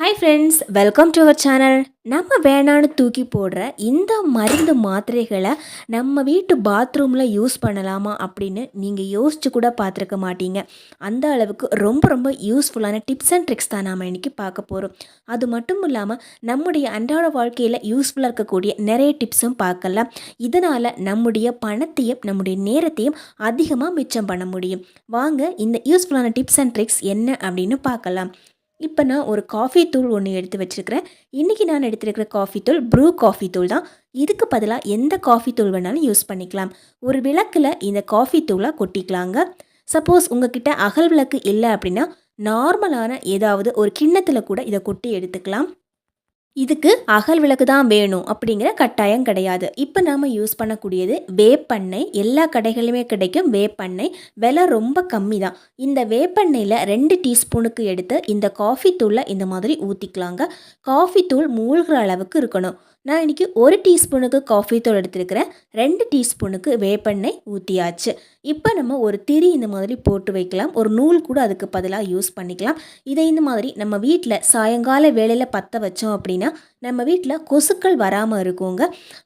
Hi friends welcome to our channel நம்ம வேணான்னு தூக்கி போடுற இந்த மருந்து மாத்திரைகளை நம்ம வீட்டு பாத்ரூமில் யூஸ் பண்ணலாமா அப்படின்னு நீங்கள் யோசிச்சு கூட பார்த்துருக்க மாட்டீங்க. அந்த அளவுக்கு ரொம்ப ரொம்ப யூஸ்ஃபுல்லான டிப்ஸ் அண்ட் ட்ரிக்ஸ் தான் நாம் இன்றைக்கி பார்க்க போகிறோம் அது மட்டும் இல்லாமல் நம்முடைய அன்றாட வாழ்க்கையில் யூஸ்ஃபுல்லாக இருக்கக்கூடிய நிறைய டிப்ஸும் பார்க்கலாம். இதனால் நம்முடைய பணத்தையும் நம்முடைய நேரத்தையும் அதிகமாக மிச்சம் பண்ண முடியும். வாங்க இந்த யூஸ்ஃபுல்லான டிப்ஸ் அண்ட் ட்ரிக்ஸ் என்ன அப்படின்னு பார்க்கலாம். இப்போ நான் ஒரு காஃபி தூள் ஒன்று எடுத்து வச்சுருக்கிறேன். இன்றைக்கி நான் எடுத்துருக்கிற காஃபி தூள் ப்ரூ காஃபி தூள் தான். இதுக்கு பதிலாக எந்த காஃபி தூள் வேணாலும் யூஸ் பண்ணிக்கலாம். ஒரு விளக்கில் இந்த காஃபி தூளை கொட்டிக்கலாங்க. சப்போஸ் உங்ககிட்ட அகல் விளக்கு இல்லை அப்படின்னா நார்மலான ஏதாவது ஒரு கிண்ணத்தில் கூட இதை கொட்டி எடுத்துக்கலாம். இதுக்கு அகல் விளக்கு தான் வேணும் அப்படிங்கிற கட்டாயம் கிடையாது. இப்போ நாம் யூஸ் பண்ணக்கூடியது வேப்பெண்ணெய். எல்லா கடைகளிலுமே கிடைக்கும் வேப்பெண்ணெய். விலை ரொம்ப கம்மி தான். இந்த வேப்பெண்ணெயில் ரெண்டு டீஸ்பூனுக்கு எடுத்து இந்த காஃபி தூளை இந்த மாதிரி ஊற்றிக்கலாங்க காஃபி தூள் மூழ்கிற அளவுக்கு இருக்கணும். நான் இன்றைக்கி ஒரு டீஸ்பூனுக்கு காஃபி தூள் எடுத்துருக்கிறேன். ரெண்டு டீஸ்பூனுக்கு வேப்பெண்ணெய் ஊற்றியாச்சு இப்போ நம்ம ஒரு திரி இந்த மாதிரி போட்டு வைக்கலாம். ஒரு நூல் கூட அதுக்கு பதிலாக யூஸ் பண்ணிக்கலாம். இதை இந்த மாதிரி நம்ம வீட்டில் சாயங்கால வேலையில் பற்ற வச்சோம் அப்படின்னா நம்ம வீட்டில் கொசுக்கள் வராமல் இருக்குங்க.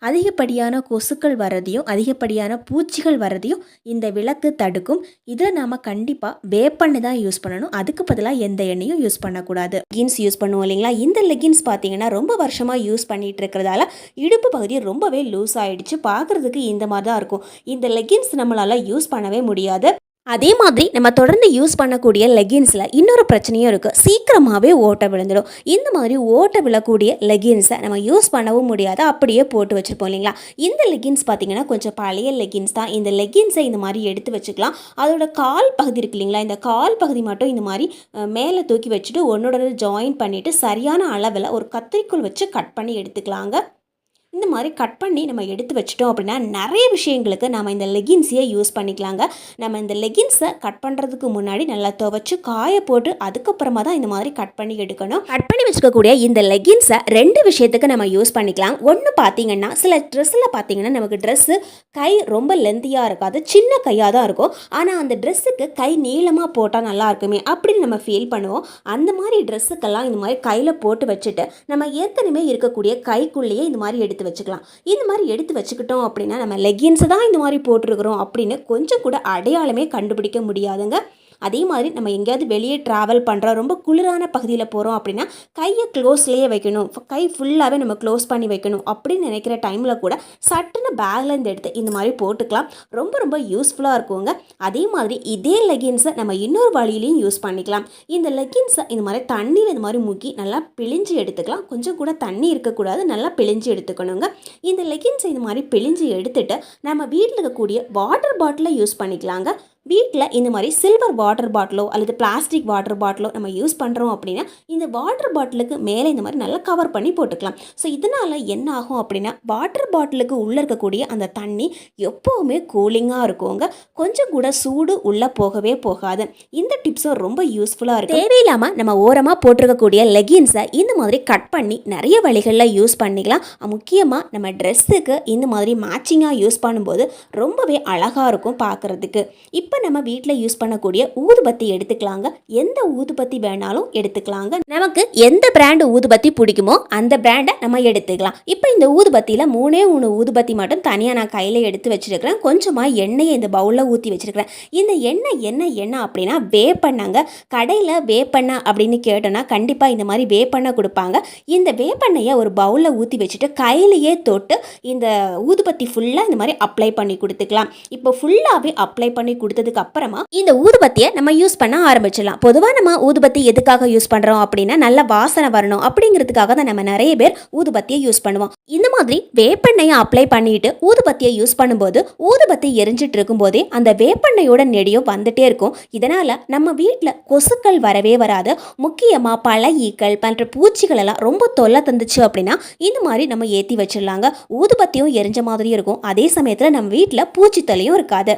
அதிகப்படியான கொசுக்கள் வரதையும் அதிகப்படியான பூச்சிகள் வரதையும் இந்த விளக்கு தடுக்கும். இதை நாம் கண்டிப்பாக வேப்பண்ணு தான் யூஸ் பண்ணணும். அதுக்கு பதிலாக எந்த எண்ணெயும் யூஸ் பண்ணக்கூடாது. லெகின்ஸ் யூஸ் பண்ணுவோம் இல்லைங்களா? இந்த லெகின்ஸ் பார்த்தீங்கன்னா ரொம்ப வருஷமாக யூஸ் பண்ணிட்டு இருக்கிறதால இடுப்பு பகுதி ரொம்பவே லூஸ் ஆகிடுச்சு பார்க்குறதுக்கு இந்த மாதிரி தான் இருக்கும். இந்த லெகின்ஸ் நம்மளால் யூஸ் பண்ணவே முடியாது. அதே மாதிரி நம்ம தொடர்ந்து யூஸ் பண்ணக்கூடிய லெகின்ஸில் இன்னொரு பிரச்சனையும் இருக்குது சீக்கிரமாகவே ஓட்டை விழுந்துடும். இந்த மாதிரி ஓட்டை விழக்கூடிய லெகின்ஸை நம்ம யூஸ் பண்ணவும் முடியாது. அப்படியே போட்டு வச்சுருப்போம் இல்லைங்களா? இந்த லெகின்ஸ் பார்த்திங்கன்னா கொஞ்சம் பழைய லெகின்ஸ் தான். இந்த லெகின்ஸை இந்த மாதிரி எடுத்து வச்சுக்கலாம். அதோட கால் பகுதி இருக்கு இல்லைங்களா? இந்த கால் பகுதி மட்டும் இந்த மாதிரி மேலே தூக்கி வச்சுட்டு ஒன்னோட ஜாயின் பண்ணிவிட்டு சரியான அளவில் ஒரு கத்திரிக்கோல் வச்சு கட் பண்ணி எடுத்துக்கலாங்க. இந்த மாதிரி கட் பண்ணி நம்ம எடுத்து வச்சிட்டோம் அப்படின்னா நிறைய விஷயங்களுக்கு நம்ம இந்த லெகின்ஸையே யூஸ் பண்ணிக்கலாங்க. நம்ம இந்த லெகின்ஸை கட் பண்ணுறதுக்கு முன்னாடி நல்லா துவைச்சு காய போட்டு அதுக்கப்புறமா தான் இந்த மாதிரி கட் பண்ணி எடுக்கணும். கட் பண்ணி வச்சுக்கக்கூடிய இந்த லெகின்ஸை ரெண்டு விஷயத்துக்கு நம்ம யூஸ் பண்ணிக்கலாம். ஒன்று பார்த்தீங்கன்னா சில ட்ரெஸ்ஸில் பார்த்தீங்கன்னா நமக்கு ட்ரெஸ்ஸு கை ரொம்ப லென்த்தியாக இருக்காது சின்ன கையாக தான் இருக்கும். ஆனால் அந்த ட்ரெஸ்ஸுக்கு கை நீளமாக போட்டால் நல்லா இருக்குமே அப்படின்னு நம்ம ஃபீல் பண்ணுவோம். அந்த மாதிரி ட்ரெஸ்ஸுக்கெல்லாம் இந்த மாதிரி கையில் போட்டு வச்சுட்டு நம்ம ஏற்கனவே இருக்கக்கூடிய கைக்குள்ளேயே இந்த மாதிரி எடுத்து வச்சுக்கலாம். இந்த மாதிரி எடுத்து வச்சுக்கிட்டோம் அப்படின்னா நம்ம லெகின்ஸை தான் இந்த மாதிரி போட்டிருக்கிறோம் அப்படின்னு கொஞ்சம் கூட அடையாளமே கண்டுபிடிக்க முடியாதுங்க. அதே மாதிரி நம்ம எங்கேயாவது வெளியே ட்ராவல் பண்ணுறோம் ரொம்ப குளிரான பகுதியில் போகிறோம் அப்படின்னா கையை க்ளோஸ்லேயே வைக்கணும். கை ஃபுல்லாகவே நம்ம க்ளோஸ் பண்ணி வைக்கணும். அப்படின்னு நினைக்கிற டைமில் கூட சட்டுன்னு பேக்லேருந்து எடுத்து இந்த மாதிரி போட்டுக்கலாம். ரொம்ப ரொம்ப யூஸ்ஃபுல்லாக இருக்குங்க. அதே மாதிரி இதே லெகின்ஸை நம்ம இன்னொரு வழியிலையும் யூஸ் பண்ணிக்கலாம். இந்த லெகின்ஸை இந்த மாதிரி தண்ணியில் இந்த மாதிரி முக்கி நல்லா பிழிஞ்சு எடுத்துக்கலாம். கொஞ்சம் கூட தண்ணி இருக்கக்கூடாது. நல்லா பிழிஞ்சு எடுத்துக்கணுங்க. இந்த லெகின்ஸை இந்த மாதிரி பிழிஞ்சு எடுத்துகிட்டு நம்ம வீட்டில் இருக்கக்கூடிய வாட்டர் பாட்டிலை யூஸ் பண்ணிக்கலாங்க. வீட்டில் இந்த மாதிரி சில்வர் வாட்டர் பாட்டிலோ அல்லது பிளாஸ்டிக் வாட்டர் பாட்டிலோ நம்ம யூஸ் பண்ணுறோம் அப்படின்னா இந்த வாட்டர் பாட்டிலுக்கு மேலே இந்த மாதிரி நல்லா கவர் பண்ணி போட்டுக்கலாம். ஸோ இதனால் என்ன ஆகும் அப்படின்னா வாட்டர் பாட்டிலுக்கு உள்ளே இருக்கக்கூடிய அந்த தண்ணி எப்போவுமே கூலிங்காக இருக்குங்க. கொஞ்சம் கூட சூடு உள்ளே போகவே போகாது. இந்த டிப்ஸும் ரொம்ப யூஸ்ஃபுல்லாக இருக்கும் தேவையில்லாமல் நம்ம ஓரமாக போட்டிருக்கக்கூடிய லெகின்ஸை இந்த மாதிரி கட் பண்ணி நிறைய வழிகளில் யூஸ் பண்ணிக்கலாம். முக்கியமாக நம்ம ட்ரெஸ்ஸுக்கு இந்த மாதிரி மேட்சிங்காக யூஸ் பண்ணும்போது ரொம்பவே அழகாக இருக்கும் பார்க்குறதுக்கு இப்போ நம்ம வீட்டில் யூஸ் பண்ணக்கூடிய ஊதுபத்தி எடுத்துக்கலாங்க. எந்த ஊதுபத்தி வேணாலும் எடுத்துக்கலாங்க. நமக்கு எந்த பிராண்டு ஊதுபத்தி பிடிக்குமோ அந்த பிராண்டை நம்ம எடுத்துக்கலாம். இப்போ இந்த ஊதுபத்தியில் மூணே மூணு ஊதுபத்தி மட்டும் தனியாக நான் கையில் எடுத்து வச்சிருக்கிறேன். கொஞ்சமாக எண்ணெயை இந்த பவுலில் ஊற்றி வச்சிருக்கிறேன். இந்த எண்ணெய் என்ன எண்ணெய் அப்படின்னா வேப்பெண்ணாங்க. கடையில் வேப்பெண்ணெய் அப்படின்னு கேட்டோன்னா கண்டிப்பாக இந்த மாதிரி வேப்பெண்ணெய் கொடுப்பாங்க. இந்த வேப்பெண்ணெயை ஒரு பவுலில் ஊற்றி வச்சுட்டு கையிலேயே தொட்டு இந்த ஊதுபத்தி ஃபுல்லாக இந்த மாதிரி அப்ளை பண்ணி கொடுத்துக்கலாம். இப்போ ஃபுல்லாகவே அப்ளை பண்ணி கொடுத்தது வந்ததுக்கு அப்புறமா இந்த ஊதுபத்தியை நம்ம யூஸ் பண்ண ஆரம்பிச்சிடலாம். பொதுவாக நம்ம ஊதுபத்தி எதுக்காக யூஸ் பண்ணுறோம் அப்படின்னா நல்ல வாசனை வரணும் அப்படிங்கிறதுக்காக தான் நம்ம நிறைய பேர் ஊதுபத்தியை யூஸ் பண்ணுவோம். இந்த மாதிரி வேப்பெண்ணையை அப்ளை பண்ணிட்டு ஊதுபத்தியை யூஸ் பண்ணும்போது ஊதுபத்தி எரிஞ்சிட்டு இருக்கும்போதே அந்த வேப்பெண்ணையோட நெடியும் வந்துட்டே இருக்கும். இதனால் நம்ம வீட்டில் கொசுக்கள் வரவே வராது. முக்கியமாக பல ஈக்கள் மற்ற பூச்சிகள் எல்லாம் ரொம்ப தொல்லை தந்துச்சு அப்படின்னா இந்த மாதிரி நம்ம ஏற்றி வச்சிடலாங்க. ஊதுபத்தியும் எரிஞ்ச மாதிரியும் இருக்கும். அதே சமயத்தில் நம்ம வீட்டில் பூச்சித்தல்லையும் இருக்காது.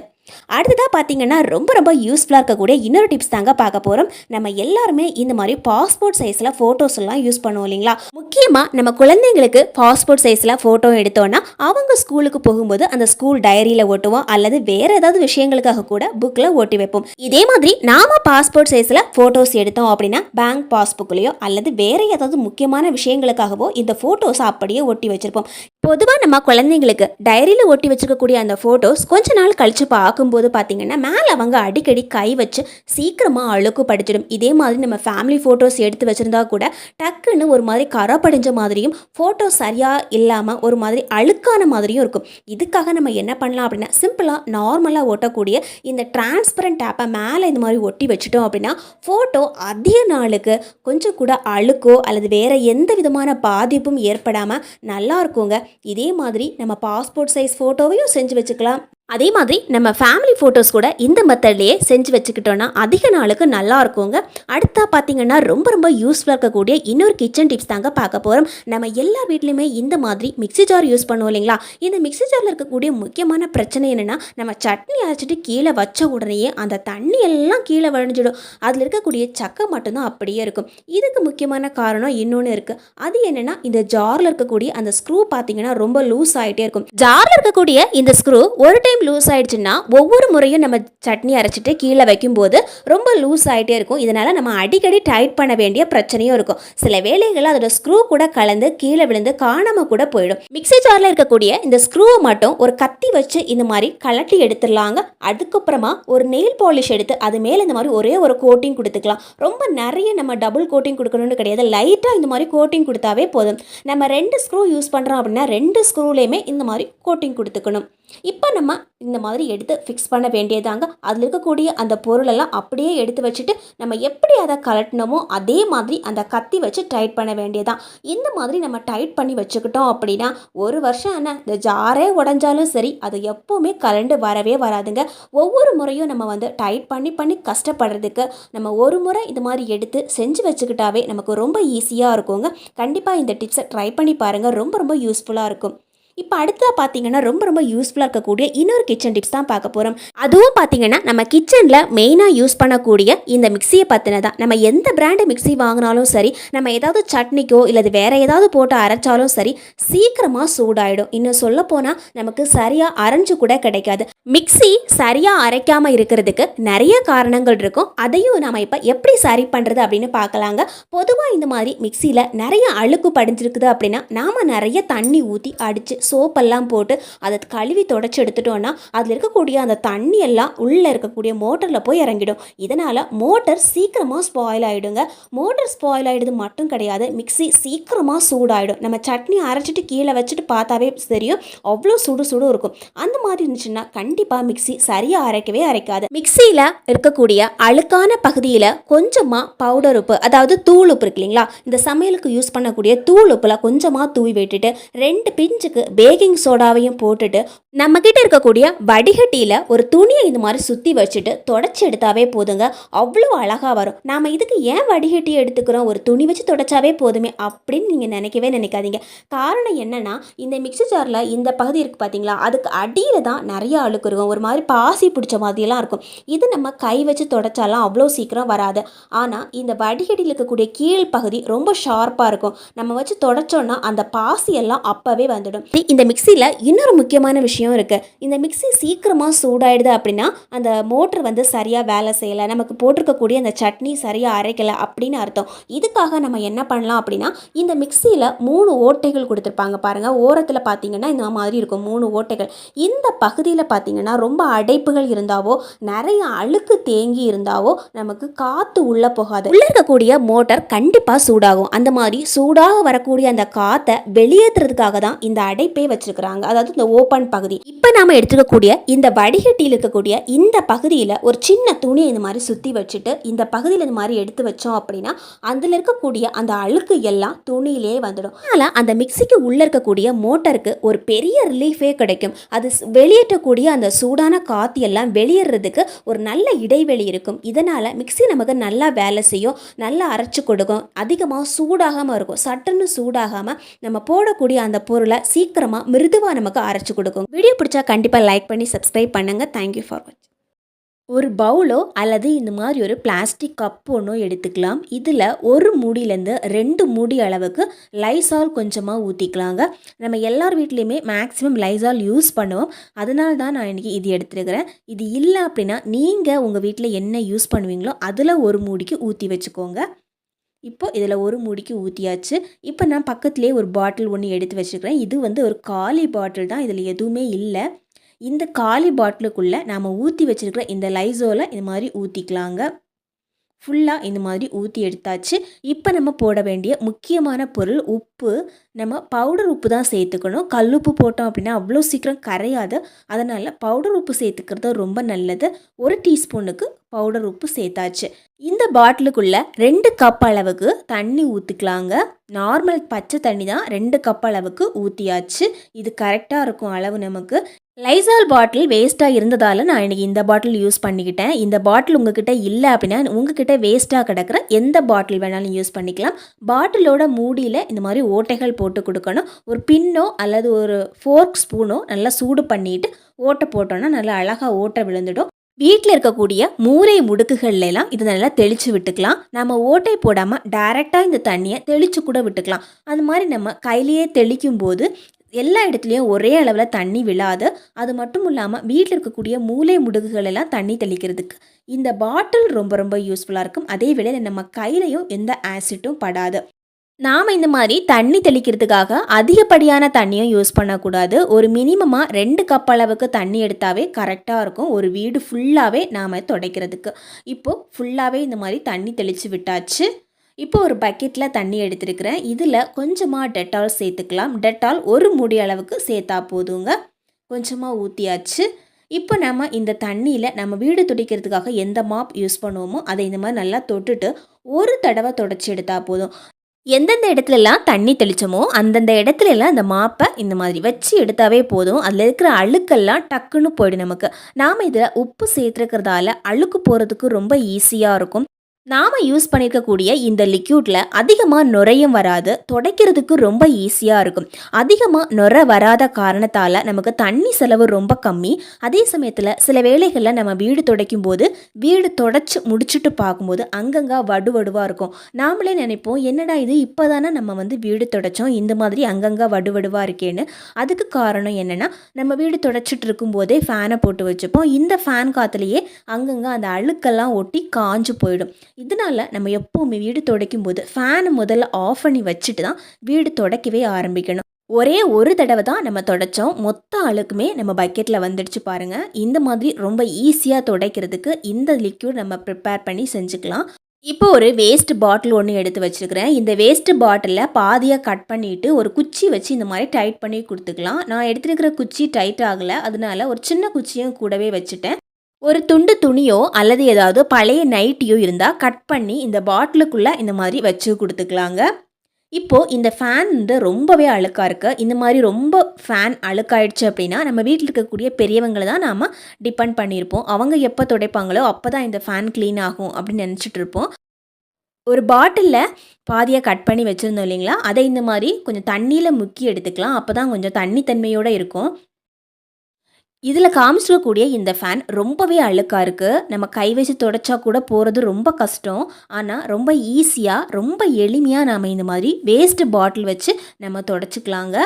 அடுத்ததாக பார்த்தீங்கன்னா ரொம்ப ரொம்ப யூஸ்ஃபுல்லாக இருக்கக்கூடிய இன்னொரு டிப்ஸ் தாங்க பார்க்க போகிறோம் நம்ம எல்லாருமே இந்த மாதிரி பாஸ்போர்ட் சைஸில் ஃபோட்டோஸ் எல்லாம் யூஸ் பண்ணுவோம் இல்லைங்களா? முக்கியமாக நம்ம குழந்தைங்களுக்கு பாஸ்போர்ட் சைஸில் ஃபோட்டோ எடுத்தோன்னா அவங்க ஸ்கூலுக்கு போகும்போது அந்த ஸ்கூல் டைரியில் ஓட்டுவோம் அல்லது வேற ஏதாவது விஷயங்களுக்காக கூட புக்கில் ஓட்டி வைப்போம். இதே மாதிரி நாம பாஸ்போர்ட் சைஸில் ஃபோட்டோஸ் எடுத்தோம் அப்படின்னா பேங்க் பாஸ்புக்லேயோ அல்லது வேற ஏதாவது முக்கியமான விஷயங்களுக்காகவோ இந்த ஃபோட்டோஸை அப்படியே ஒட்டி வச்சிருப்போம். பொதுவாக நம்ம குழந்தைங்களுக்கு டைரியில் ஒட்டி வச்சுருக்கக்கூடிய அந்த ஃபோட்டோஸ் கொஞ்ச நாள் கழித்து பார்க்கும்போது பார்த்தீங்கன்னா மேலே அவங்க அடிக்கடி கை வச்சு சீக்கிரமாக அழுக்கு படிச்சிடும். இதே மாதிரி நம்ம ஃபேமிலி ஃபோட்டோஸ் எடுத்து வச்சுருந்தா கூட டக்குன்னு ஒரு மாதிரி கரை படிஞ்ச மாதிரியும் ஃபோட்டோ சரியாக இல்லாமல் ஒரு மாதிரி அழுக்கான மாதிரியும் இருக்கும். இதுக்காக நம்ம என்ன பண்ணலாம் அப்படின்னா சிம்பிளாக நார்மலாக ஒட்டக்கூடிய இந்த டிரான்ஸ்பரண்ட் ஆப்பை மேலே இந்த மாதிரி ஒட்டி வச்சுட்டோம் அப்படின்னா ஃபோட்டோ அதிக நாளுக்கு கொஞ்சம் கூட அழுக்கோ அல்லது வேறு எந்த விதமான பாதிப்பும் ஏற்படாமல் நல்லா இருக்குங்க. இதே மாதிரி நம்ம பாஸ்போர்ட் சைஸ் ஃபோட்டோவையும் செஞ்சு வச்சுக்கலாம். அதே மாதிரி நம்ம ஃபேமிலி ஃபோட்டோஸ் கூட இந்த மெத்தட்லேயே செஞ்சு வச்சுக்கிட்டோன்னா அதிக நாளுக்கு நல்லா இருக்குங்க. அடுத்தா பார்த்தீங்கன்னா ரொம்ப ரொம்ப யூஸ்ஃபுல்லாக இருக்கக்கூடிய இன்னொரு கிச்சன் டிப்ஸ் தாங்க பார்க்க போகிறோம் நம்ம எல்லா வீட்லேயுமே இந்த மாதிரி மிக்ஸி ஜார் யூஸ் பண்ணுவோம் இல்லைங்களா? இந்த மிக்ஸி ஜாரில் இருக்கக்கூடிய முக்கியமான பிரச்சனை என்னென்னா நம்ம சட்னி அரைச்சிட்டு கீழே வச்ச உடனேயே அந்த தண்ணி எல்லாம் கீழே வழிஞ்சிடும். அதில் இருக்கக்கூடிய சக்கை மட்டும்தான் அப்படியே இருக்கும். இதுக்கு முக்கியமான காரணம் இன்னொன்று இருக்குது அது என்னென்னா இந்த ஜாரில் இருக்கக்கூடிய அந்த ஸ்க்ரூ பார்த்தீங்கன்னா ரொம்ப லூஸ் ஆகிட்டே இருக்கும். ஜாரில் இருக்கக்கூடிய இந்த ஸ்க்ரூ ஒரு டைம் லூஸ் ஆகிடுச்சுன்னா ஒவ்வொரு முறையும் நம்ம சட்னி அரைச்சிட்டு கீழே வைக்கும்போது ரொம்ப லூஸ் ஆகிட்டே இருக்கும். இதனால் நம்ம அடிக்கடி டைட் பண்ண வேண்டிய பிரச்சனையும் இருக்கும். சில வேலைகளில் அதோட ஸ்க்ரூ கூட கலந்து கீழே விழுந்து காணாமல் கூட போயிடும். மிக்ஸி ஜாரில் இருக்கக்கூடிய இந்த ஸ்க்ரூவை மட்டும் ஒரு கத்தி வச்சு இந்த மாதிரி கலட்டி எடுத்துடலாங்க. அதுக்கப்புறமா ஒரு நெயில் பாலிஷ் எடுத்து அது மேலே இந்த மாதிரி ஒரே ஒரு கோட்டிங் கொடுத்துக்கலாம். ரொம்ப நிறைய நம்ம டபுள் கோட்டிங் கொடுக்கணும்னு கிடையாது. லைட்டாக இந்த மாதிரி கோட்டிங் கொடுத்தாவே போதும். நம்ம ரெண்டு ஸ்க்ரூ யூஸ் பண்ணுறோம் அப்படின்னா ரெண்டு ஸ்க்ரூலேயுமே இந்த மாதிரி கோட்டிங் கொடுத்துக்கணும். இப்போ நம்ம இந்த மாதிரி எடுத்து ஃபிக்ஸ் பண்ண வேண்டியதாங்க. அதில் இருக்கக்கூடிய அந்த பொருளெல்லாம் அப்படியே எடுத்து வச்சுட்டு நம்ம எப்படி அதை கலட்டினோமோ அதே மாதிரி அந்த கத்தி வச்சு டைட் பண்ண வேண்டியதான் இந்த மாதிரி நம்ம டைட் பண்ணி வச்சுக்கிட்டோம் அப்படின்னா ஒரு வருஷம் என்ன இந்த ஜாரே உடஞ்சாலும் சரி அது எப்போவுமே கலண்டு வரவே வராதுங்க. ஒவ்வொரு முறையும் நம்ம வந்து டைட் பண்ணி பண்ணி கஷ்டப்படுறதுக்கு நம்ம ஒரு முறை இது மாதிரி எடுத்து செஞ்சு வச்சுக்கிட்டாவே நமக்கு ரொம்ப ஈஸியாக இருக்குங்க. கண்டிப்பாக இந்த டிப்ஸை ட்ரை பண்ணி பாருங்கள் ரொம்ப ரொம்ப யூஸ்ஃபுல்லாக இருக்கும். இப்போ அடுத்ததாக பார்த்தீங்கன்னா ரொம்ப ரொம்ப யூஸ்ஃபுல்லாக இருக்கக்கூடிய இன்னொரு கிச்சன் டிப்ஸ் தான் பார்க்க போகிறோம் அதுவும் பார்த்தீங்கன்னா நம்ம கிச்சனில் மெயினாக யூஸ் பண்ணக்கூடிய இந்த மிக்சியை பற்றினதான் நம்ம எந்த பிராண்டு மிக்சி வாங்கினாலும் சரி நம்ம ஏதாவது சட்னிக்கோ இல்லை வேறு ஏதாவது போட்டு அரைச்சாலும் சரி சீக்கிரமாக சூடாயிடும். இன்னும் சொல்ல போனால் நமக்கு சரியாக அரைஞ்சு கூட கிடைக்காது. மிக்சி சரியாக அரைக்காமல் இருக்கிறதுக்கு நிறைய காரணங்கள் இருக்கும். அதையும் நம்ம இப்போ எப்படி சரி பண்ணுறது அப்படின்னு பார்க்கலாங்க. பொதுவாக இந்த மாதிரி மிக்சியில் நிறைய அழுக்கு படிஞ்சிருக்குது அப்படின்னா நாம் நிறைய தண்ணி ஊற்றி அடித்து சோப்பெல்லாம் போட்டு அதை கழுவி தொடச்சி எடுத்துட்டோன்னா அதில் இருக்கக்கூடிய அந்த தண்ணி எல்லாம் உள்ளே இருக்கக்கூடிய மோட்டரில் போய் இறங்கிடும். இதனால் மோட்டர் சீக்கிரமாக ஸ்பாயில் ஆகிடுங்க மோட்டர் ஸ்பாயில் ஆகிடுது மட்டும் கிடையாது. மிக்ஸி சீக்கிரமாக சூடாயிடும். நம்ம சட்னி அரைச்சிட்டு கீழே வச்சுட்டு பார்த்தாவே தெரியும். அவ்வளோ சுடு சுடு இருக்கும். அந்த மாதிரி இருந்துச்சுன்னா கண்டிப்பாக மிக்ஸி சரியாக அரைக்கவே அரைக்காது. மிக்சியில் இருக்கக்கூடிய அழுக்கான பகுதியில் கொஞ்சமாக பவுடர் உப்பு அதாவது தூள் உப்பு இருக்கு இல்லைங்களா? இந்த சமையலுக்கு யூஸ் பண்ணக்கூடிய தூள் உப்புல கொஞ்சமாக தூவி விட்டுட்டு ரெண்டு பிஞ்சுக்கு பேக்கிங் சோடாவையும் போட்டுட்டு நம்மக்கிட்ட இருக்கக்கூடிய வடிகட்டியில் ஒரு துணியை இந்த மாதிரி சுற்றி வச்சுட்டு தொடச்சி எடுத்தாவே போதுங்க. அவ்வளோ அழகாக வரும். நாம் இதுக்கு ஏன் வடிகட்டி எடுத்துக்கிறோம்? ஒரு துணி வச்சு தொடச்சாவே போதுமே அப்படின்னு நீங்கள் நினைக்கவே நினைக்காதீங்க. காரணம் என்னென்னா இந்த மிக்ஸி ஜாரில் இந்த பகுதி இருக்குது பார்த்தீங்களா அதுக்கு அடியில் தான் நிறைய அழுக்கு இருக்கும். ஒரு மாதிரி பாசி பிடிச்ச மாதிரியெல்லாம் இருக்கும். இது நம்ம கை வச்சு தொடச்சாலாம் அவ்வளோ சீக்கிரம் வராது. ஆனால் இந்த வடிகட்டியில் இருக்கக்கூடிய கீழ் பகுதி ரொம்ப ஷார்ப்பாக இருக்கும். நம்ம வச்சு தொடச்சோன்னா அந்த பாசி எல்லாம் அப்போவே வந்துடும். இந்த மிக்சியில் இன்னொரு முக்கியமான விஷயம் இருக்குது இந்த மிக்ஸி சீக்கிரமாக சூடாயிடுது அப்படின்னா அந்த மோட்டர் வந்து சரியாக வேலை செய்யலை. நமக்கு போட்டிருக்கக்கூடிய அந்த சட்னி சரியாக அரைக்கலை அப்படின்னு அர்த்தம். இதுக்காக நம்ம என்ன பண்ணலாம் அப்படின்னா இந்த மிக்சியில் மூணு ஓட்டைகள் கொடுத்துருப்பாங்க பாருங்கள் ஓரத்தில் பார்த்தீங்கன்னா இந்த மாதிரி இருக்கும் மூணு ஓட்டைகள். இந்த பகுதியில் பார்த்தீங்கன்னா ரொம்ப அடைப்புகள் இருந்தாவோ நிறைய அழுக்கு தேங்கி இருந்தாவோ நமக்கு காற்று உள்ளே போகாது. உள்ளே இருக்கக்கூடிய மோட்டார் கண்டிப்பாக சூடாகும். அந்த மாதிரி சூடாக வரக்கூடிய அந்த காற்றை வெளியேற்றுறதுக்காக தான் இந்த அடைப்பு வச்சிருக்கிறாங்க. அதாவது இந்த ஓப்பன் பகுதி. இப்போ நாம எடுத்துக்கக்கூடிய இந்த வடிகட்டியில் இருக்கக்கூடிய இந்த பகுதியில் ஒரு சின்ன துணியை இந்த மாதிரி சுற்றி வச்சுட்டு இந்த பகுதியில் இந்த மாதிரி எடுத்து வச்சோம் அப்படின்னா அதில் இருக்கக்கூடிய அந்த அழுக்கு எல்லாம் துணியிலே வந்துடும். அதனால் அந்த மிக்சிக்கு உள்ளே இருக்கக்கூடிய மோட்டருக்கு ஒரு பெரிய ரிலீஃபே கிடைக்கும். அது வெளியேற்றக்கூடிய அந்த சூடான காற்று எல்லாம் வெளியேறதுக்கு ஒரு நல்ல இடைவெளி இருக்கும். இதனால் மிக்ஸி நமக்கு நல்லா வேலை செய்யும். நல்லா அரைச்சி கொடுக்கும். அதிகமாக சூடாகாமல் இருக்கும். சட்டுன்னு சூடாகாமல் நம்ம போடக்கூடிய அந்த பொருளை சீக்கிரம் பயங்கரமாக மிருதுவாக நமக்கு அரைச்சி கொடுக்கும். வீடியோ பிடிச்சா கண்டிப்பாக லைக் பண்ணி சப்ஸ்கிரைப் பண்ணுங்கள் தேங்க்யூ ஃபார் வாட்சிங் ஒரு பவுலோ அல்லது இந்த மாதிரி ஒரு பிளாஸ்டிக் கப் ஒன்றும் எடுத்துக்கலாம். இதில் ஒரு மூடியிலேருந்து ரெண்டு மூடி அளவுக்கு லைசால் கொஞ்சமாக ஊற்றிக்கலாங்க நம்ம எல்லார் வீட்லேயுமே மேக்ஸிமம் லைசால் யூஸ் பண்ணுவோம். அதனால தான் நான் இன்றைக்கி இது எடுத்துருக்கிறேன். இது இல்லை அப்படின்னா நீங்கள் உங்கள் வீட்டில் என்ன யூஸ் பண்ணுவீங்களோ அதில் ஒரு மூடிக்கு ஊற்றி வச்சுக்கோங்க. இப்போ இதில் ஒரு முடிக்கு ஊற்றியாச்சு இப்போ நான் பக்கத்துலேயே ஒரு பாட்டில் ஒன்று எடுத்து வச்சுருக்கிறேன். இது வந்து ஒரு காலி பாட்டில் தான். இதில் எதுவுமே இல்லை. இந்த காலி பாட்டிலுக்குள்ளே நாம் ஊற்றி வச்சுருக்கிற இந்த லைசோவில் இது மாதிரி ஊற்றிக்கலாங்க ஃபுல்லாக இந்த மாதிரி ஊற்றி எடுத்தாச்சு. இப்போ நம்ம போட வேண்டிய முக்கியமான பொருள் உப்பு. நம்ம பவுடர் உப்பு தான் சேர்த்துக்கணும். கல்லுப்பு போட்டோம் அப்படின்னா அவ்வளோ சீக்கிரம் கரையாது. அதனால் பவுடர் உப்பு சேர்த்துக்கிறது ரொம்ப நல்லது. ஒரு டீஸ்பூனுக்கு பவுடர் உப்பு சேர்த்தாச்சு. இந்த பாட்டிலுக்குள்ளே ரெண்டு கப் அளவுக்கு தண்ணி ஊற்றிக்கலாங்க நார்மல் பச்சை தண்ணி தான் ரெண்டு கப் அளவுக்கு ஊற்றியாச்சு இது கரெக்டாக இருக்கும் அளவு நமக்கு. லைசால் பாட்டில் வேஸ்ட்டாக இருந்ததால் நான் இன்றைக்கி இந்த பாட்டில் யூஸ் பண்ணிக்கிட்டேன். இந்த பாட்டில் உங்ககிட்ட இல்லை அப்படின்னா உங்ககிட்ட வேஸ்ட்டாக கிடக்கிற எந்த பாட்டில் வேணாலும் யூஸ் பண்ணிக்கலாம். பாட்டிலோட மூடியில் இந்த மாதிரி ஓட்டைகள் போட்டு கொடுக்கணும். ஒரு பின்னோ அல்லது ஒரு ஃபோர்க் ஸ்பூனோ நல்லா சூடு பண்ணிட்டு ஓட்டை போட்டோன்னா நல்லா அழகாக ஓட்டை விழுந்துடும். வீட்டில் இருக்கக்கூடிய மூரை முடுக்குகள்லாம் இது இதை நல்லா தெளித்து விட்டுக்கலாம். நம்ம ஓட்டை போடாமல் டைரெக்டாக இந்த தண்ணியை தெளித்து கூட விட்டுக்கலாம். அது மாதிரி நம்ம கையிலேயே தெளிக்கும் போது எல்லா இடத்துலையும் ஒரே அளவில் தண்ணி விழாது. அது மட்டும் இல்லாமல் வீட்டில் இருக்கக்கூடிய மூளை முடுகுகள் எல்லாம் தண்ணி தெளிக்கிறதுக்கு. இந்த பாட்டில் ரொம்ப ரொம்ப யூஸ்ஃபுல்லாக இருக்கும். அதே வேளையில் நம்ம கையிலையும் எந்த ஆசிட்டும் படாது. நாம் இந்த மாதிரி தண்ணி தெளிக்கிறதுக்காக அதிகப்படியான தண்ணியும் யூஸ் பண்ணக்கூடாது. ஒரு மினிமமாக ரெண்டு கப் அளவுக்கு தண்ணி எடுத்தாவே கரெக்டாக இருக்கும். ஒரு வீடு ஃபுல்லாகவே நாம் துடைக்கிறதுக்கு. இப்போது ஃபுல்லாகவே இந்த மாதிரி தண்ணி தெளித்து விட்டாச்சு. இப்போ ஒரு பக்கெட்டில் தண்ணி எடுத்துருக்கிறேன். இதில் கொஞ்சமாக டெட்டால் சேர்த்துக்கலாம். டெட்டால் ஒரு முடி அளவுக்கு சேர்த்தா போதுங்க. கொஞ்சமாக ஊற்றியாச்சு இப்போ நம்ம இந்த தண்ணியில் நம்ம வீடு துடைக்கிறதுக்காக எந்த மாப் யூஸ் பண்ணுவோமோ அதை இந்த மாதிரி நல்லா தொட்டுட்டு ஒரு தடவை தொடச்சி எடுத்தால் போதும். எந்தெந்த இடத்துலலாம் தண்ணி தெளிச்சோமோ அந்தந்த இடத்துலலாம் அந்த மாப்பை இந்த மாதிரி வச்சு எடுத்தாவே போதும். அதில் இருக்கிற அழுக்கெல்லாம் டக்குன்னு போயிடும் நமக்கு. நாம் இதில் உப்பு சேர்த்துருக்கிறதால அழுக்கு போகிறதுக்கு ரொம்ப ஈஸியாக இருக்கும். நாம் யூஸ் பண்ணியிருக்கக்கூடிய இந்த லிக்யூட்டில் அதிகமாக நுரையும் வராது துடைக்கிறதுக்கு ரொம்ப ஈஸியாக இருக்கும். அதிகமாக நுர வராத காரணத்தால் நமக்கு தண்ணி செலவு ரொம்ப கம்மி. அதே சமயத்தில் சில வேளைகளில் நம்ம வீடு துடைக்கும் போது வீடு தொடச்சி முடிச்சுட்டு பார்க்கும்போது அங்கங்கே வடுவடுவாக இருக்கும். நாமளே நினைப்போம் என்னடா இது இப்போ தானே நம்ம வந்து வீடு துடைச்சோம் இந்த மாதிரி அங்கங்கே வடுவடுவாக இருக்கேன்னு. அதுக்கு காரணம் என்னென்னா நம்ம வீடு துடைச்சிட்டு இருக்கும்போதே ஃபேனை போட்டு வச்சுப்போம். இந்த ஃபேன் காற்றுலையே அங்கங்கே அந்த அழுக்கெல்லாம் ஒட்டி காஞ்சு போயிடும். இதனால் நம்ம எப்போவுமே வீடு துடைக்கும் போது ஃபேனை முதல்ல ஆஃப் பண்ணி வச்சுட்டு தான் வீடு துடைக்கவே ஆரம்பிக்கணும். ஒரே ஒரு தடவை தான் நம்ம தொடச்சோம். மொத்த அழுக்குமே நம்ம பக்கெட்டில் வந்துடுச்சு பாருங்கள் இந்த மாதிரி ரொம்ப ஈஸியாக துடைக்கிறதுக்கு இந்த லிக்யூட் நம்ம ப்ரிப்பேர் பண்ணி செஞ்சுக்கலாம். இப்போ ஒரு வேஸ்ட் பாட்டில் ஒன்று எடுத்து வச்சுருக்கிறேன். இந்த வேஸ்ட் பாட்டிலில் பாதியாக கட் பண்ணிவிட்டு ஒரு குச்சி வச்சு இந்த மாதிரி டைட் பண்ணி கொடுத்துக்கலாம். நான் எடுத்துருக்கிற குச்சி டைட் ஆகலை. அதனால ஒரு சின்ன குச்சியும் கூடவே வச்சுட்டேன். ஒரு துண்டு துணியோ அல்லது ஏதாவது பழைய நைட்டியோ இருந்தால் கட் பண்ணி இந்த பாட்டிலுக்குள்ளே இந்த மாதிரி வச்சு கொடுத்துக்கலாங்க. இப்போது இந்த ஃபேன் வந்து ரொம்பவே அழுக்காக இருக்குது இந்த மாதிரி ரொம்ப ஃபேன் அழுக்காயிடுச்சு அப்படின்னா நம்ம வீட்டில் இருக்கக்கூடிய பெரியவங்களை தான் நாம் டிபெண்ட் பண்ணியிருப்போம். அவங்க எப்போ துடைப்பாங்களோ அப்போ தான் இந்த ஃபேன் க்ளீன் ஆகும் அப்படின்னு நினச்சிட்டு இருப்போம். ஒரு பாட்டிலில் பாதியாக கட் பண்ணி வச்சுருந்தோம் இல்லைங்களா? அதை இந்த மாதிரி கொஞ்சம் தண்ணியில் முக்கி எடுத்துக்கலாம். அப்போ தான் கொஞ்சம் தண்ணி தன்மையோடு இருக்கும். இதில் காமிச்சிருக்கக்கூடிய இந்த ஃபேன் ரொம்பவே அழுக்காக இருக்குது நம்ம கை வச்சு தொடச்சா கூட போகிறது ரொம்ப கஷ்டம். ஆனால் ரொம்ப ஈஸியாக ரொம்ப எளிமையாக நாம் இந்த மாதிரி வேஸ்ட்டு பாட்டில் வச்சு நம்ம தொடச்சிக்கலாங்க.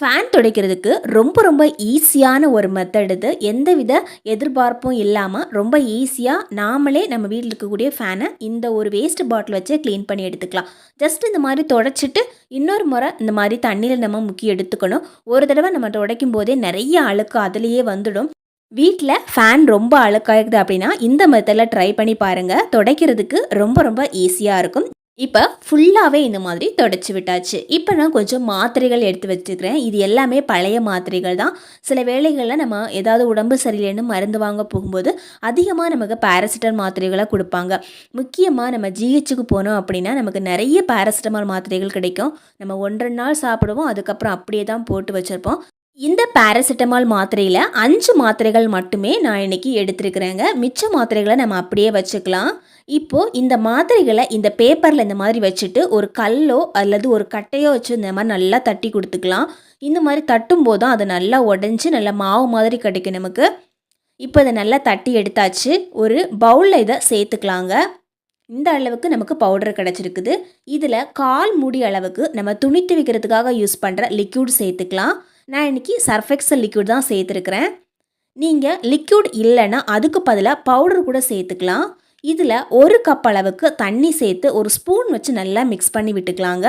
ஃபேன் துடைக்கிறதுக்கு ரொம்ப ரொம்ப ஈஸியான ஒரு மெத்தட் இது. எந்தவித எதிர்பார்ப்பும் இல்லாமல் ரொம்ப ஈஸியாக நாமளே நம்ம வீட்டில் இருக்கக்கூடிய ஃபேனை இந்த ஒரு வேஸ்ட் பாட்டில் வச்சு க்ளீன் பண்ணி எடுத்துக்கலாம். ஜஸ்ட் இந்த மாதிரி தொடச்சிட்டு இன்னொரு முறை இந்த மாதிரி தண்ணியில் நம்ம முக்கி எடுத்துக்கணும். ஒரு தடவை நம்ம துடைக்கும் போதே நிறைய அழுக்கு அதுலேயே வந்துடும். வீட்டில் ஃபேன் ரொம்ப அழுக்காயிருக்குது அப்படின்னா இந்த மெத்தடில் ட்ரை பண்ணி பாருங்கள் துடைக்கிறதுக்கு ரொம்ப ரொம்ப ஈஸியாக இருக்கும். இப்போ ஃபுல்லாகவே இந்த மாதிரி தொடச்சி விட்டாச்சு. இப்போ நான் கொஞ்சம் மாத்திரைகள் எடுத்து வச்சுக்கிறேன். இது எல்லாமே பழைய மாத்திரைகள் தான். சில வேளைகளில் நம்ம ஏதாவது உடம்பு சரியில்லைன்னு மருந்து வாங்க போகும்போது அதிகமாக நமக்கு பேராசிட்டல் மாத்திரைகளை கொடுப்பாங்க. முக்கியமாக நம்ம ஜிஹெச்சுக்கு போனோம் அப்படின்னா நமக்கு நிறைய பேராசிட்டமால் மாத்திரைகள் கிடைக்கும். நம்ம ஒன்றரை நாள் சாப்பிடுவோம். அதுக்கப்புறம் அப்படியே தான் போட்டு வச்சுருப்போம். இந்த பேராசிட்டமால் மாத்திரையில் அஞ்சு மாத்திரைகள் மட்டுமே நான் இன்னைக்கு எடுத்துருக்குறேங்க. மிச்ச மாத்திரைகளை நம்ம அப்படியே வச்சுக்கலாம். இப்போது இந்த மாத்திரைகளை இந்த பேப்பரில் இந்த மாதிரி வச்சுட்டு ஒரு கல்லோ அல்லது ஒரு கட்டையோ வச்சு இந்த மாதிரி நல்லா தட்டி கொடுத்துக்கலாம். இந்த மாதிரி தட்டும் போது தான் அது நல்லா உடஞ்சி நல்லா மாவு மாதிரி கிடைக்கும் நமக்கு. இப்போ இதை நல்லா தட்டி எடுத்தாச்சு. ஒரு பவுலில் இதை சேர்த்துக்கலாங்க. இந்த அளவுக்கு நமக்கு பவுடர் கிடச்சிருக்குது. இதில் கால் முடி அளவுக்கு நம்ம துணி துவைக்கிறதுக்காக யூஸ் பண்ணுற லிக்யூட் சேர்த்துக்கலாம். நான் இன்றைக்கி சர்ஃபெக்சல் லிக்யூட் தான் சேர்த்துருக்குறேன். நீங்கள் லிக்யூட் இல்லைன்னா அதுக்கு பதிலாக பவுடர் கூட சேர்த்துக்கலாம். இதில் ஒரு கப் அளவுக்கு தண்ணி சேர்த்து ஒரு ஸ்பூன் வச்சு நல்லா மிக்ஸ் பண்ணி விட்டுக்கலாங்க.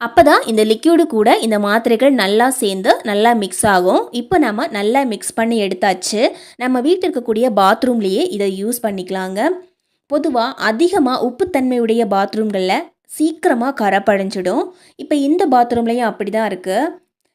அப்போ தான் இந்த லிக்யூடு கூட இந்த மாத்திரைகள் நல்லா சேர்ந்து நல்லா மிக்ஸ் ஆகும். இப்போ நம்ம நல்லா மிக்ஸ் பண்ணி எடுத்தாச்சு. நம்ம வீட்டில் இருக்கக்கூடிய பாத்ரூம்லேயே இதை யூஸ் பண்ணிக்கலாங்க. பொதுவாக அதிகமாக உப்புத்தன்மையுடைய பாத்ரூம்களில் சீக்கிரமாக கரை படிஞ்சிடும் இப்போ இந்த பாத்ரூம்லேயும் அப்படி தான் இருக்குது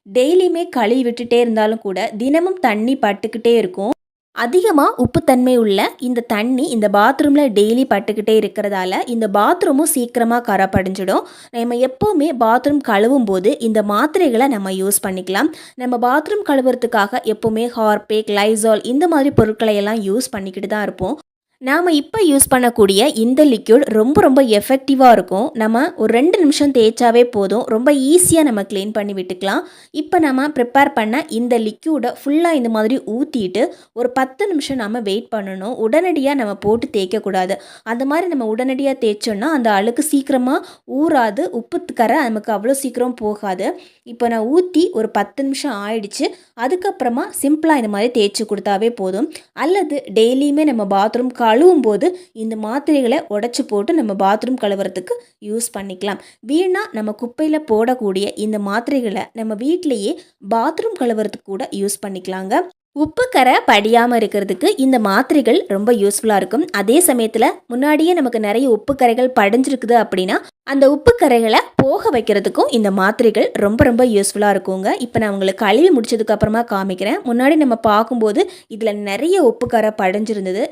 டெய்லியுமே கழுவி விட்டுட்டே இருந்தாலும் கூட தினமும் தண்ணி பட்டுக்கிட்டே இருக்கும். அதிகமாக உப்புத்தன்மை உள்ள இந்த தண்ணி இந்த பாத்ரூமில் டெய்லி பட்டுக்கிட்டே இருக்கிறதால இந்த பாத்ரூமும் சீக்கிரமாக கரை படிஞ்சிடும் நம்ம எப்போவுமே பாத்ரூம் கழுவும் போது இந்த மாத்திரைகளை நம்ம யூஸ் பண்ணிக்கலாம். நம்ம பாத்ரூம் கழுவுறதுக்காக எப்போவுமே ஹார்பேக் லைசால் இந்த மாதிரி பொருட்களை எல்லாம் யூஸ் பண்ணிக்கிட்டு தான் இருப்போம். நாம் இப்போ யூஸ் பண்ணக்கூடிய இந்த லிக்யூட் ரொம்ப ரொம்ப எஃபெக்டிவாக இருக்கும். நம்ம ஒரு ரெண்டு நிமிஷம் தேய்ச்சாவே போதும். ரொம்ப ஈஸியாக நம்ம க்ளீன் பண்ணி விட்டுக்கலாம். இப்போ நம்ம ப்ரிப்பேர் பண்ண இந்த லிக்யூடை ஃபுல்லாக இந்த மாதிரி ஊற்றிட்டு ஒரு பத்து நிமிஷம் நம்ம வெயிட் பண்ணணும். உடனடியாக நம்ம போட்டு தேய்க்கக்கூடாது. அந்த மாதிரி நம்ம உடனடியாக தேய்ச்சோன்னா அந்த அழுக்கு சீக்கிரமாக ஊறாது. உப்பு கரை நமக்கு அவ்வளோ சீக்கிரம் போகாது. இப்போ நான் ஊற்றி ஒரு பத்து நிமிஷம் ஆயிடுச்சு. அதுக்கப்புறமா சிம்பிளாக இந்த மாதிரி தேய்ச்சி கொடுத்தாவே போதும். அல்லது டெய்லியுமே நம்ம பாத்ரூம் கழுவும் போது இந்த மாத்திரைகளை உடச்சி போட்டு நம்ம பாத்ரூம் கழுவுறதுக்கு யூஸ் பண்ணிக்கலாம். வீணாக நம்ம குப்பையில் போடக்கூடிய இந்த மாத்திரைகளை நம்ம வீட்டிலையே பாத்ரூம் கழுவுறதுக்கு கூட யூஸ் பண்ணிக்கலாங்க. உப்பு கரை படியாமல் இருக்கிறதுக்கு இந்த மாத்திரைகள் ரொம்ப யூஸ்ஃபுல்லாக இருக்கும். அதே சமயத்தில் முன்னாடியே நமக்கு நிறைய உப்பு கரைகள் படிஞ்சிருக்குது அப்படின்னா அந்த உப்பு கரைகளை போக வைக்கிறதுக்கும் இந்த மாத்திரைகள் ரொம்ப ரொம்ப யூஸ்ஃபுல்லாக இருக்குங்க. இப்போ நான் உங்களுக்கு கழுவி முடிச்சதுக்கப்புறமா காமிக்கிறேன். முன்னாடி நம்ம பார்க்கும்போது இதில் நிறைய உப்பு கரை படைஞ்சிருந்தது.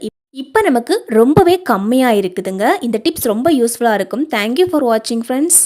இப்போ நமக்கு ரொம்பவே கம்மியாக இருக்குதுங்க. இந்த டிப்ஸ் ரொம்ப யூஸ்ஃபுல்லாக இருக்கும். தேங்க்யூ ஃபார் வாட்சிங் ஃப்ரெண்ட்ஸ்